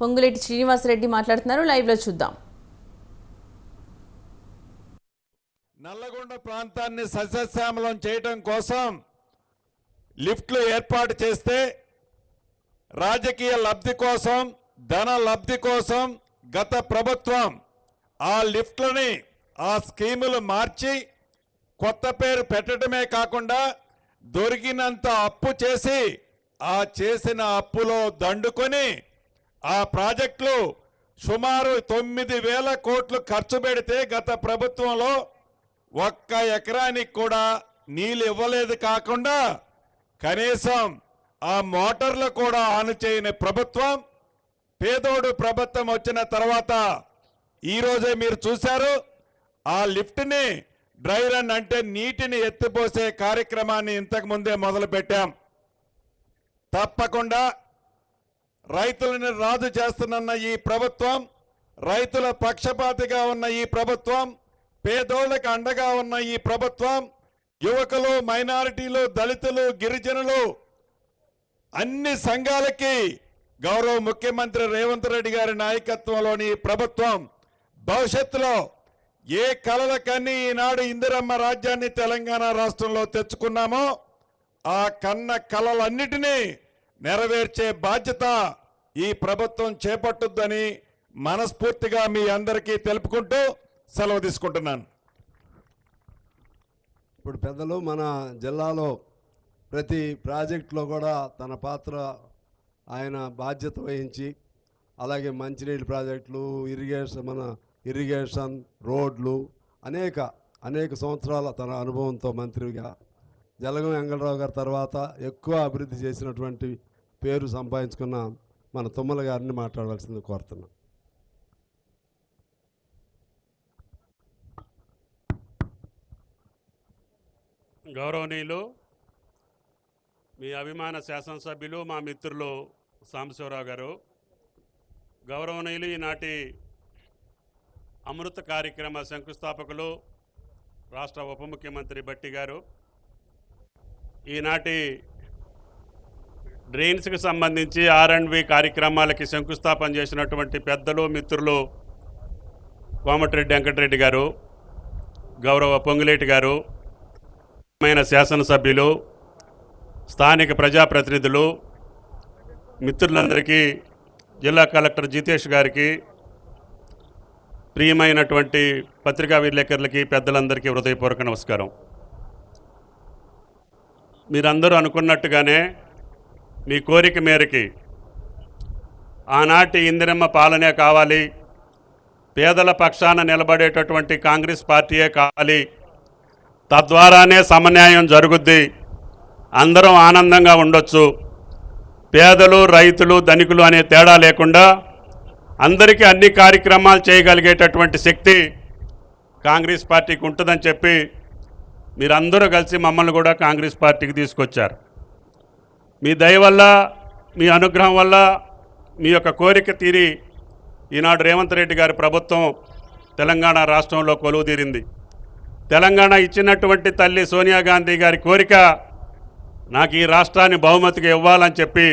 పొంగులేటి శ్రీనివాసరెడ్డి మాట్లాడుతున్నారు. లైవ్లో చూద్దాం. నల్లగొండ ప్రాంతాన్ని సస్యశ్యామలం చేయటం కోసం లిఫ్ట్లు ఏర్పాటు చేస్తే రాజకీయ లబ్ధి కోసం ధన లబ్ధి కోసం గత ప్రభుత్వం ఆ లిఫ్ట్లని ఆ స్కీములు మార్చి కొత్త పేరు పెట్టడమే కాకుండా దొరికినంత అప్పు చేసి ఆ చేసిన అప్పులో దండుకొని ఆ ప్రాజెక్టులు సుమారు తొమ్మిది వేల కోట్లు ఖర్చు పెడితే గత ప్రభుత్వంలో ఒక్క ఎకరానికి కూడా నీళ్ళు ఇవ్వలేదు కాకుండా కనీసం ఆ మోటార్లు కూడా ఆన్ చేయని ప్రభుత్వం పేదోడు ప్రభుత్వం వచ్చిన తర్వాత ఈరోజే మీరు చూశారు ఆ లిఫ్ట్ని డ్రై రన్ అంటే నీటిని ఎత్తిపోసే కార్యక్రమాన్ని ఇంతకుముందే మొదలుపెట్టాం. తప్పకుండా రైతులను రాజు చేస్తున్న ఈ ప్రభుత్వం రైతుల పక్షపాతిగా ఉన్న ఈ ప్రభుత్వం పేదోళ్ళకు అండగా ఉన్న ఈ ప్రభుత్వం యువకులు మైనారిటీలు దళితులు గిరిజనులు అన్ని సంఘాలకి గౌరవ ముఖ్యమంత్రి రేవంత్ రెడ్డి గారి నాయకత్వంలోని ప్రభుత్వం భవిష్యత్తులో ఏ కలలకన్నీ ఈనాడు ఇందిరమ్మ రాజ్యాన్ని తెలంగాణ రాష్ట్రంలో తెచ్చుకున్నామో ఆ కన్న కలలన్నిటినీ నెరవేర్చే బాధ్యత ఈ ప్రభుత్వం చేపట్టుద్దని మనస్ఫూర్తిగా మీ అందరికీ తెలుపుకుంటూ సెలవు తీసుకుంటున్నాను. ఇప్పుడు పెద్దలు మన జిల్లాలో ప్రతి ప్రాజెక్టులో కూడా తన పాత్ర ఆయన బాధ్యత వహించి అలాగే మంచినీళ్ళ ప్రాజెక్టులు ఇరిగేషన్ మన ఇరిగేషన్ రోడ్లు అనేక అనేక సంవత్సరాల తన అనుభవంతో మంత్రిగా జలగం వెంగళరావు గారి తర్వాత ఎక్కువ అభివృద్ధి చేసినటువంటి పేరు సంపాదించుకున్న మన తుమ్మల గారిని మాట్లాడవలసింది కోరుతున్నాం. గౌరవనీయులు మీ అభిమాన శాసనసభ్యులు మా మిత్రులు సాంబశివరావు గారు గౌరవనీయులు ఈనాటి అమృత కార్యక్రమ శంకుస్థాపకులు రాష్ట్ర ఉప ముఖ్యమంత్రి బట్టి గారు ఈనాటి డ్రైన్స్కి సంబంధించి ఆర్ అండ్ బి కార్యక్రమాలకి శంకుస్థాపన చేసినటువంటి పెద్దలు మిత్రులు కోమటిరెడ్డి వెంకటరెడ్డి గారు గౌరవ పొంగులేటి గారు మైన శాసనసభ్యులు స్థానిక ప్రజాప్రతినిధులు మిత్రులందరికీ జిల్లా కలెక్టర్ జితేష్ గారికి ప్రియమైనటువంటి పత్రికా విలేకరులకి పెద్దలందరికీ హృదయపూర్వక నమస్కారం. మీరందరూ అనుకున్నట్టుగానే మీ కోరిక మేరకి ఆనాటి ఇందిరమ్మ పాలనే కావాలి. పేదల పక్షాన నిలబడేటటువంటి కాంగ్రెస్ పార్టీయే కావాలి. తద్వారానే సమన్యాయం జరుగుద్ది. అందరం ఆనందంగా ఉండొచ్చు. పేదలు రైతులు ధనికులు అనే తేడా లేకుండా అందరికీ అన్ని కార్యక్రమాలు చేయగలిగేటటువంటి శక్తి కాంగ్రెస్ పార్టీకి ఉంటుందని చెప్పి మీరందరూ కలిసి మమ్మల్ని కూడా కాంగ్రెస్ పార్టీకి తీసుకొచ్చారు. మీ దయ వల్ల మీ అనుగ్రహం వల్ల మీ యొక్క కోరిక తీరి ఈనాడు రేవంత్ రెడ్డి గారి ప్రభుత్వం తెలంగాణ రాష్ట్రంలో కొలువు తీరింది. తెలంగాణ ఇచ్చినటువంటి తల్లి సోనియా గాంధీ గారి కోరిక నాకు ఈ రాష్ట్రాన్ని బహుమతిగా ఇవ్వాలని చెప్పి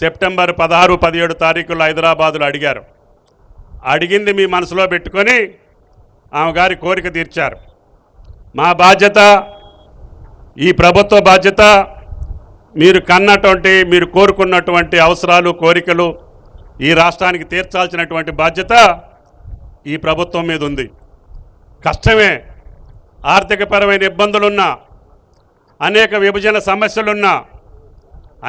సెప్టెంబర్ పదహారు పదిహేడు తారీఖుల్లో హైదరాబాదులో అడిగారు. అడిగింది మీ మనసులో పెట్టుకొని ఆమె గారి కోరిక తీర్చారు. మా బాధ్యత ఈ ప్రభుత్వ బాధ్యత మీరు కన్నటువంటి మీరు కోరుకున్నటువంటి అవసరాలు కోరికలు ఈ రాష్ట్రానికి తీర్చాల్సినటువంటి బాధ్యత ఈ ప్రభుత్వం మీద ఉంది. కష్టమే ఆర్థికపరమైన ఇబ్బందులున్నా అనేక విభజన సమస్యలున్నా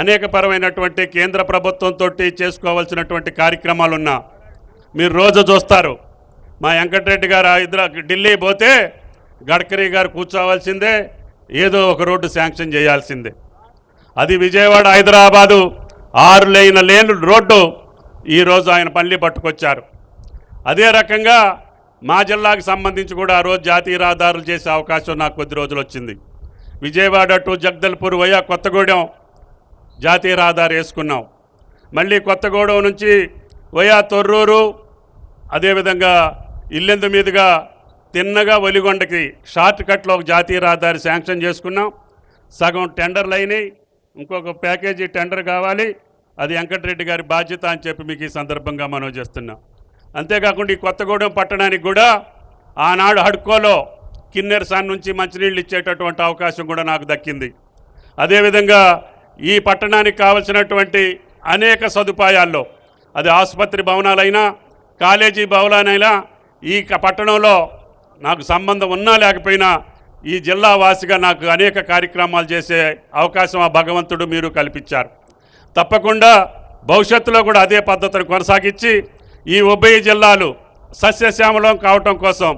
అనేకపరమైనటువంటి కేంద్ర ప్రభుత్వంతో చేసుకోవాల్సినటువంటి కార్యక్రమాలున్నా మీరు రోజు చూస్తారు. మా వెంకటరెడ్డి గారు హైదరా ఢిల్లీ పోతే గడ్కరీ గారు కూర్చోవాల్సిందే ఏదో ఒక రోడ్డు శాంక్షన్ చేయాల్సిందే. అది విజయవాడ హైదరాబాదు ఆరు లేన లేను రోడ్డు ఈరోజు ఆయన పల్లి పట్టుకొచ్చారు. అదే రకంగా మా జిల్లాకు సంబంధించి కూడా ఆ రోజు జాతీయ రహదారులు చేసే అవకాశం నాకు కొద్ది రోజులు వచ్చింది. విజయవాడ టు జగదల్పూర్ వయా కొత్తగూడెం జాతీయ రహదారి వేసుకున్నాం. మళ్ళీ కొత్తగూడెం నుంచి వయా తొర్రూరు అదేవిధంగా ఇల్లెందు మీదుగా తిన్నగా ఒలిగొండకి షార్ట్ కట్లో ఒక జాతీయ రహదారి శాంక్షన్ చేసుకున్నాం. సగం టెండర్లు అయినాయి ఇంకొక ప్యాకేజీ టెండర్ కావాలి. అది వెంకటరెడ్డి గారి బాధ్యత అని చెప్పి మీకు ఈ సందర్భంగా మనం చేస్తున్నాం. అంతేకాకుండా ఈ కొత్తగూడెం పట్టణానికి కూడా ఆనాడు హడ్కోలో కిన్నెరసాన్ నుంచి మంచినీళ్ళు ఇచ్చేటటువంటి అవకాశం కూడా నాకు దక్కింది. అదేవిధంగా ఈ పట్టణానికి కావలసినటువంటి అనేక సదుపాయాల్లో అది ఆసుపత్రి భవనాలైనా కాలేజీ భవనాలైనా ఈ క- పట్టణంలో నాకు సంబంధం ఉన్నా లేకపోయినా ఈ జిల్లా వాసిగా నాకు అనేక కార్యక్రమాలు చేసే అవకాశం ఆ భగవంతుడు మీరు కల్పించారు. తప్పకుండా భవిష్యత్తులో కూడా అదే పద్ధతిని కొనసాగించి ఈ ఉభయ జిల్లాలు సస్యశ్యామలం కావటం కోసం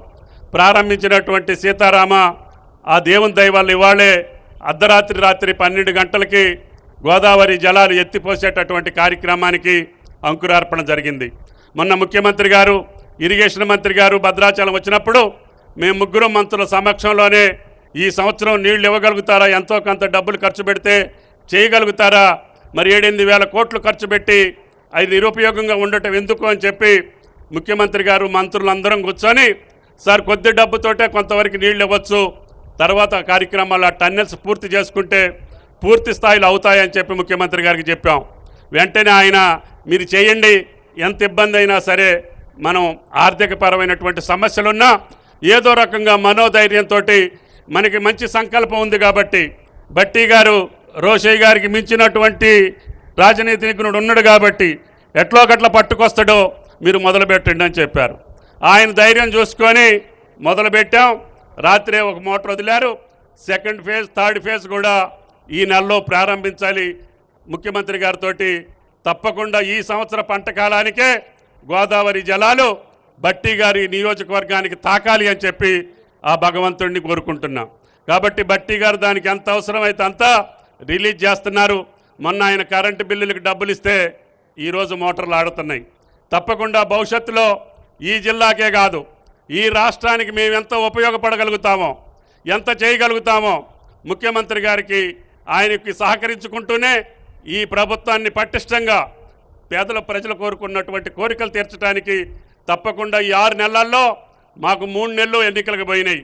ప్రారంభించినటువంటి సీతారామ ఆ దేవుని దైవాలు ఇవాళే అర్ధరాత్రి రాత్రి పన్నెండు గంటలకి గోదావరి జలాలు ఎత్తిపోసేటటువంటి కార్యక్రమానికి అంకురార్పణ జరిగింది. మొన్న ముఖ్యమంత్రి గారు ఇరిగేషన్ మంత్రి గారు భద్రాచలం వచ్చినప్పుడు మేము ముగ్గురు మంత్రుల సమక్షంలోనే ఈ సంవత్సరం నీళ్ళు ఇవ్వగలుగుతారా? ఎంతో కొంత డబ్బులు ఖర్చు పెడితే చేయగలుగుతారా? మరి ఏడెనిమిది వేల కోట్లు ఖర్చు పెట్టి అది నిరుపయోగంగా ఉండటం ఎందుకు అని చెప్పి ముఖ్యమంత్రి గారు మంత్రులందరం కూర్చొని సార్ కొద్ది డబ్బుతోటే కొంతవరకు నీళ్ళు ఇవ్వచ్చు. తర్వాత కార్యక్రమాలు టన్నెల్స్ పూర్తి చేసుకుంటే పూర్తి స్థాయిలో అవుతాయని చెప్పి ముఖ్యమంత్రి గారికి చెప్పాం. వెంటనే ఆయన మీరు చేయండి ఎంత ఇబ్బంది అయినా సరే మనం ఆర్థికపరమైనటువంటి సమస్యలున్నా ఏదో రకంగా మనోధైర్యంతో మనకి మంచి సంకల్పం ఉంది కాబట్టి బట్టి గారు రోషయ్య గారికి మించినటువంటి రాజనీతి నిపుణుడు ఉన్నాడు కాబట్టి ఎట్లో గట్ల పట్టుకొస్తాడో మీరు మొదలుపెట్టండి అని చెప్పారు. ఆయన ధైర్యం చూసుకొని మొదలుపెట్టాం. రాత్రే ఒక మోటార్ వదిలారు. సెకండ్ ఫేజ్ థర్డ్ ఫేజ్ కూడా ఈ నెలలో ప్రారంభించాలి. ముఖ్యమంత్రి గారితో తప్పకుండా ఈ సంవత్సర పంట కాలానికే గోదావరి జలాలు బట్టి గారి నియోజకవర్గానికి తాకాలి అని చెప్పి ఆ భగవంతుడిని కోరుకుంటున్నాం. కాబట్టి బట్టి గారు దానికి ఎంత అవసరమైతే అంతా రిలీజ్ చేస్తున్నారు. మొన్న ఆయన కరెంటు బిల్లులకు డబ్బులు ఇస్తే ఈరోజు మోటార్లు ఆడుతున్నాయి. తప్పకుండా భవిష్యత్తులో ఈ జిల్లాకే కాదు ఈ రాష్ట్రానికి మేము ఎంత ఉపయోగపడగలుగుతామో ఎంత చేయగలుగుతామో ముఖ్యమంత్రి గారికి ఆయనకి సహకరించుకుంటూనే ఈ ప్రభుత్వాన్ని పటిష్టంగా పేదల ప్రజలు కోరుకున్నటువంటి కోరికలు తీర్చడానికి తప్పకుండా ఈ ఆరు నెలల్లో మాకు మూడు నెలలు ఎన్నికలకు పోయినాయి.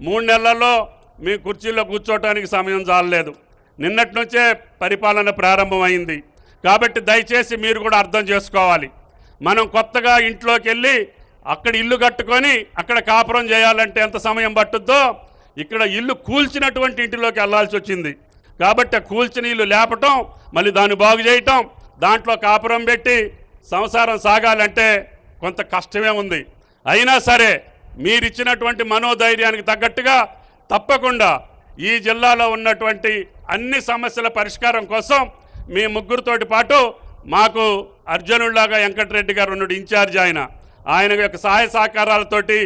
మూడు నెలల్లో మీ కుర్చీల్లో కూర్చోవటానికి సమయం చాలలేదు. నిన్నటి నుంచే పరిపాలన ప్రారంభమైంది. కాబట్టి దయచేసి మీరు కూడా అర్థం చేసుకోవాలి. మనం కొత్తగా ఇంట్లోకి వెళ్ళి అక్కడ ఇల్లు కట్టుకొని అక్కడ కాపురం చేయాలంటే ఎంత సమయం పట్టుద్దో ఇక్కడ ఇల్లు కూల్చినటువంటి ఇంటిలోకి వెళ్ళాల్సి వచ్చింది. కాబట్టి కూల్చిన ఇల్లు లేపటం మళ్ళీ దాన్ని బాగు చేయటం దాంట్లో కాపురం పెట్టి సంసారం సాగాలంటే కొంత కష్టమే ఉంది. అయినా సరే మీరిచ్చినటువంటి మనోధైర్యానికి తగ్గట్టుగా తప్పకుండా ఈ జిల్లాలో ఉన్నటువంటి అన్ని సమస్యల పరిష్కారం కోసం మీ ముగ్గురితోటి పాటు మాకు అర్జునుడిలాగా వెంకటరెడ్డి గారు ఉన్నాడు ఇన్ఛార్జ్ ఆయన. ఆయన యొక్క సహాయ సహకారాలతోటి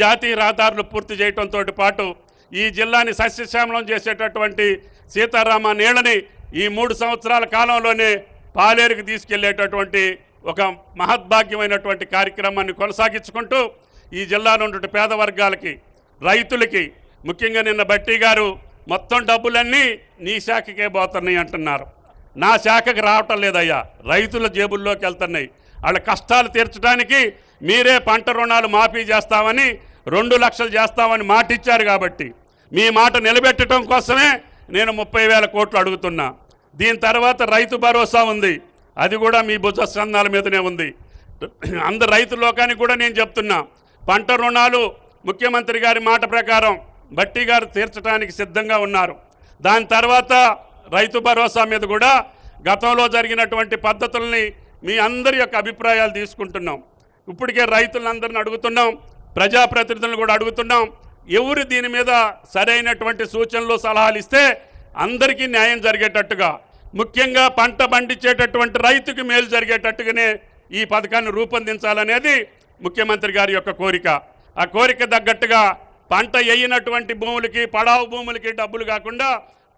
జాతీయ రహదారులు పూర్తి చేయడంతో పాటు ఈ జిల్లాని సస్యశ్యామలం చేసేటటువంటి సీతారామ నీళ్ళని ఈ మూడు సంవత్సరాల కాలంలోనే పాలేరుకి తీసుకెళ్ళేటటువంటి ఒక మహద్భాగ్యమైనటువంటి కార్యక్రమాన్ని కొనసాగించుకుంటూ ఈ జిల్లాలో ఉన్నటువంటి పేద వర్గాలకి రైతులకి ముఖ్యంగా నిన్న బట్టి గారు మొత్తం డబ్బులన్నీ నీ శాఖకే పోతున్నాయి అంటున్నారు. నా శాఖకి రావటం లేదయ్యా రైతుల జేబుల్లోకి వెళ్తున్నాయి. వాళ్ళ కష్టాలు తీర్చడానికి మీరే పంట రుణాలు మాఫీ చేస్తామని రెండు లక్షలు చేస్తామని మాట ఇచ్చారు కాబట్టి మీ మాట నిలబెట్టడం కోసమే నేను ముప్పై వేల కోట్లు అడుగుతున్నా. దీని తర్వాత రైతు భరోసా ఉంది. అది కూడా మీ భుజ స్కంధాల మీదనే ఉంది. అందరు రైతు లోకానికి కూడా నేను చెప్తున్నా పంట రుణాలు ముఖ్యమంత్రి గారి మాట ప్రకారం బట్టి గారు తీర్చడానికి సిద్ధంగా ఉన్నారు. దాని తర్వాత రైతు భరోసా మీద కూడా గతంలో జరిగినటువంటి పద్ధతుల్ని మీ అందరి యొక్క అభిప్రాయాలు తీసుకుంటున్నాం. ఇప్పటికే రైతులందరిని అడుగుతున్నాం ప్రజాప్రతినిధులను కూడా అడుగుతున్నాం. ఎవరు దీని మీద సరైనటువంటి సూచనలు సలహాలు ఇస్తే అందరికీ న్యాయం జరిగేటట్టుగా ముఖ్యంగా పంట పండించేటటువంటి రైతుకి మేలు జరిగేటట్టుగానే ఈ పథకాన్ని రూపొందించాలనేది ముఖ్యమంత్రి గారి యొక్క కోరిక. ఆ కోరిక తగ్గట్టుగా పంట వేయినటువంటి భూములకి పడావు భూములకి డబ్బులు కాకుండా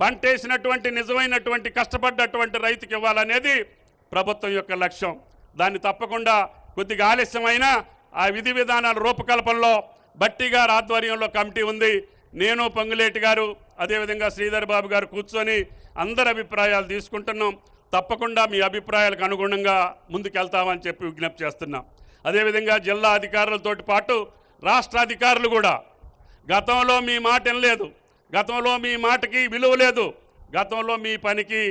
పంట వేసినటువంటి నిజమైనటువంటి కష్టపడ్డటువంటి రైతుకి ఇవ్వాలనేది ప్రభుత్వం యొక్క లక్ష్యం. దాన్ని తప్పకుండా కొద్దిగా ఆలస్యమైన ఆ విధి విధానాల రూపకల్పనలో బట్టి గారి ఆధ్వర్యంలో కమిటీ ఉంది. నేను పొంగులేటి గారు అదేవిధంగా శ్రీధర్ బాబు గారు కూర్చొని అందరి అభిప్రాయాలు తీసుకుంటున్నాం. తప్పకుండా మీ అభిప్రాయాలకు అనుగుణంగా ముందుకెళ్తామని చెప్పి విజ్ఞప్తి చేస్తున్నాం. అదేవిధంగా జిల్లా అధికారులతోటి పాటు రాష్ట్ర అధికారులు కూడా గతంలో మీ మాట వినలేదు గతంలో మీ మాటకి విలువ లేదు గతంలో మీ పనికి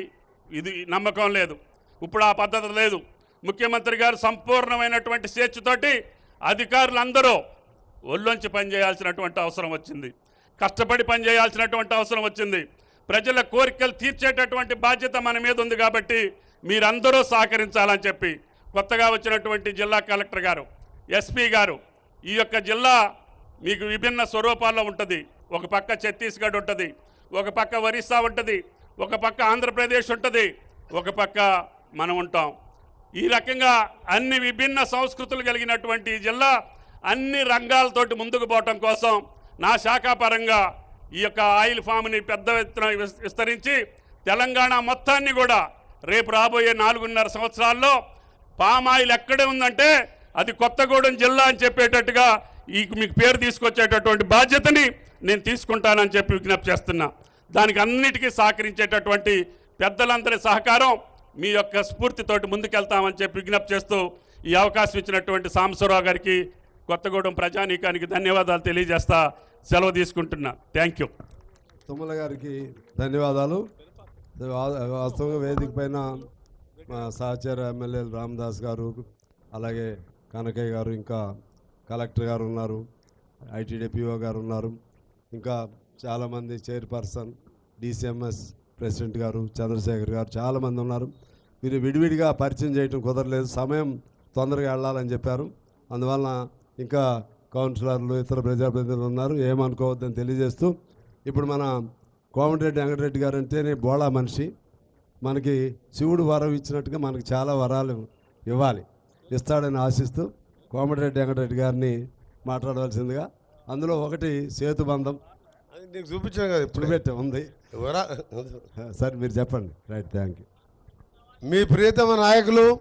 ఇది నమ్మకం లేదు ఇప్పుడు ఆ పద్ధతి లేదు. ముఖ్యమంత్రి గారు సంపూర్ణమైనటువంటి స్వేచ్ఛతోటి అధికారులందరూ ఒళ్ళొంచి పనిచేయాల్సినటువంటి అవసరం వచ్చింది. కష్టపడి పనిచేయాల్సినటువంటి అవసరం వచ్చింది. ప్రజల కోరికలు తీర్చేటటువంటి బాధ్యత మన మీద ఉంది కాబట్టి మీరందరూ సహకరించాలని చెప్పి కొత్తగా వచ్చినటువంటి జిల్లా కలెక్టర్ గారు ఎస్పీ గారు ఈ యొక్క జిల్లా మీకు విభిన్న స్వరూపాల్లో ఉంటుంది. ఒక పక్క ఛత్తీస్గఢ్ ఉంటుంది ఒక పక్క ఒరిస్సా ఉంటుంది ఒక పక్క ఆంధ్రప్రదేశ్ ఉంటుంది ఒక పక్క మనం ఉంటాం. ఈ రకంగా అన్ని విభిన్న సంస్కృతులు కలిగినటువంటి ఈ జిల్లా అన్ని రంగాలతోటి ముందుకు పోవటం కోసం నా శాఖ పరంగా ఈ యొక్క ఆయిల్ ఫామ్ని పెద్ద ఎత్తున విస్- విస్తరించి తెలంగాణ మొత్తాన్ని కూడా రేపు రాబోయే నాలుగున్నర సంవత్సరాల్లో పామ్ ఆయిల్ ఎక్కడే ఉందంటే అది కొత్తగూడెం జిల్లా అని చెప్పేటట్టుగా ఈ మీకు పేరు తీసుకొచ్చేటటువంటి బాధ్యతని నేను తీసుకుంటానని చెప్పి విజ్ఞప్తి చేస్తున్నా. దానికి అన్నిటికీ సహకరించేటటువంటి పెద్దలందరి సహకారం మీ యొక్క స్ఫూర్తితోటి ముందుకెళ్తామని చెప్పి విజ్ఞప్తి చేస్తూ ఈ అవకాశం ఇచ్చినటువంటి సాంబశివరావు గారికి కొత్తగూడెం ప్రజానీకానికి ధన్యవాదాలు తెలియజేస్తా సెలవు తీసుకుంటున్నా. థ్యాంక్ యూ తుమ్మల గారికి ధన్యవాదాలు. వాస్తవంగా వేదిక పైన మా సహచర ఎమ్మెల్యే రామదాస్ గారు అలాగే కనకయ్య గారు ఇంకా కలెక్టర్ గారు ఉన్నారు ఐటీడీపీఓ గారు ఉన్నారు ఇంకా చాలామంది చైర్పర్సన్ డిసిఎంఎస్ ప్రెసిడెంట్ గారు చంద్రశేఖర్ గారు చాలామంది ఉన్నారు. మీరు విడివిడిగా పరిచయం చేయడం కుదరలేదు. సమయం తొందరగా వెళ్ళాలని చెప్పారు. అందువలన ఇంకా కౌన్సిలర్లు ఇతర ప్రజాప్రతినిధులు ఉన్నారు. ఏమనుకోవద్దని తెలియజేస్తూ ఇప్పుడు మన కోమటిరెడ్డి వెంకటరెడ్డి గారు అంటేనే బోళా మనిషి. మనకి శివుడు వరం ఇచ్చినట్టుగా మనకి చాలా వరాలు ఇవ్వాలి. ఇస్తాడని ఆశిస్తూ కోమటిరెడ్డి వెంకటరెడ్డి గారిని మాట్లాడవలసిందిగా. అందులో ఒకటి సేతుబంధం అది నీకు చూపించాను కదా ఇప్పుడు. ఇప్పుడు ఉంది. సరే మీరు చెప్పండి. Right thank you. మీ ప్రియతమ నాయకులు